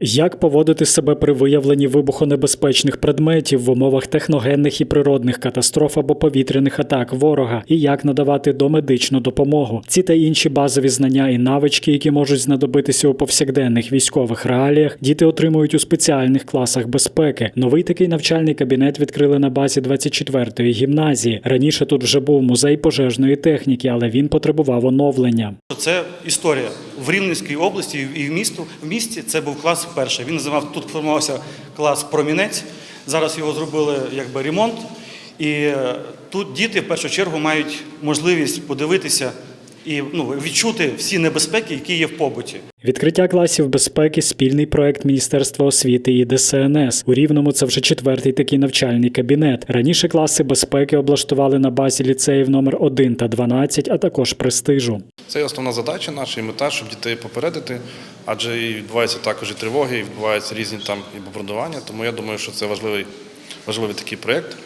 Як поводити себе при виявленні вибухонебезпечних предметів в умовах техногенних і природних катастроф або повітряних атак ворога, і як надавати домедичну допомогу? Ці та інші базові знання і навички, які можуть знадобитися у повсякденних військових реаліях, діти отримують у спеціальних класах безпеки. Новий такий навчальний кабінет відкрили на базі 24-ї гімназії. Раніше тут вже був музей пожежної техніки, але він потребував оновлення. Це історія в Рівненській області і в місту в місті. Це був клас перший. Він називав тут формувався клас Промінець. Зараз його зробили якби ремонт. І е, тут діти в першу чергу мають можливість подивитися і ну, відчути всі небезпеки, які є в побуті. Відкриття класів безпеки спільний проект Міністерства освіти і ДСНС. У Рівному це вже четвертий такий навчальний кабінет. Раніше класи безпеки облаштували на базі ліцеїв номер 1 та 12, а також престижу. Це є основна задача наша і мета, щоб дітей попередити, адже і відбуваються також і тривоги, і відбуваються різні там і бомбардування. Тому я думаю, що це важливий, важливий такий проєкт.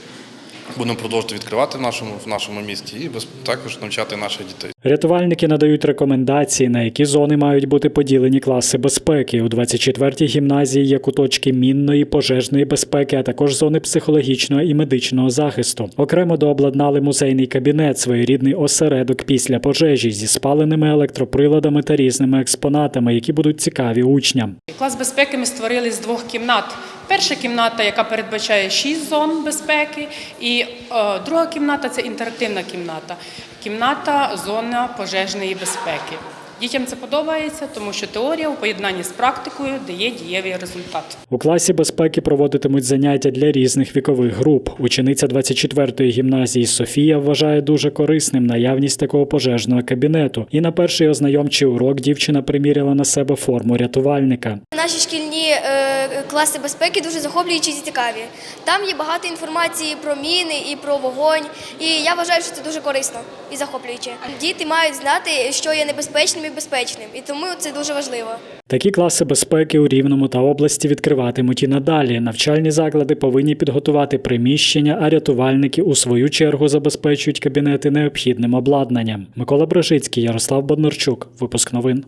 Будемо продовжувати відкривати в нашому, в нашому місті і без- також навчати наших дітей. Рятувальники надають рекомендації, на які зони мають бути поділені класи безпеки. У 24-й гімназії є куточки мінної, пожежної безпеки, а також зони психологічного і медичного захисту. Окремо дообладнали музейний кабінет, своєрідний осередок після пожежі зі спаленими електроприладами та різними експонатами, які будуть цікаві учням. Клас безпеки ми створили з двох кімнат. Перша кімната, яка передбачає шість зон безпеки, і е, друга кімната це інтерактивна кімната. Кімната зона пожежної безпеки. Дітям це подобається, тому що теорія у поєднанні з практикою дає дієвий результат. У класі безпеки проводитимуть заняття для різних вікових груп. Учениця 24-ї гімназії Софія вважає дуже корисним наявність такого пожежного кабінету. І на перший ознайомчий урок дівчина приміряла на себе форму рятувальника. Наші шкільні е, класи безпеки дуже захоплюючі і цікаві. Там є багато інформації про міни і про вогонь. І я вважаю, що це дуже корисно і захоплююче. Діти мають знати, що є небезпечним і безпечним, і тому це дуже важливо. Такі класи безпеки у Рівному та області відкриватимуть і надалі. Навчальні заклади повинні підготувати приміщення, а рятувальники у свою чергу забезпечують кабінети необхідним обладнанням. Микола Брежицький, Ярослав Боднарчук. Випуск новин.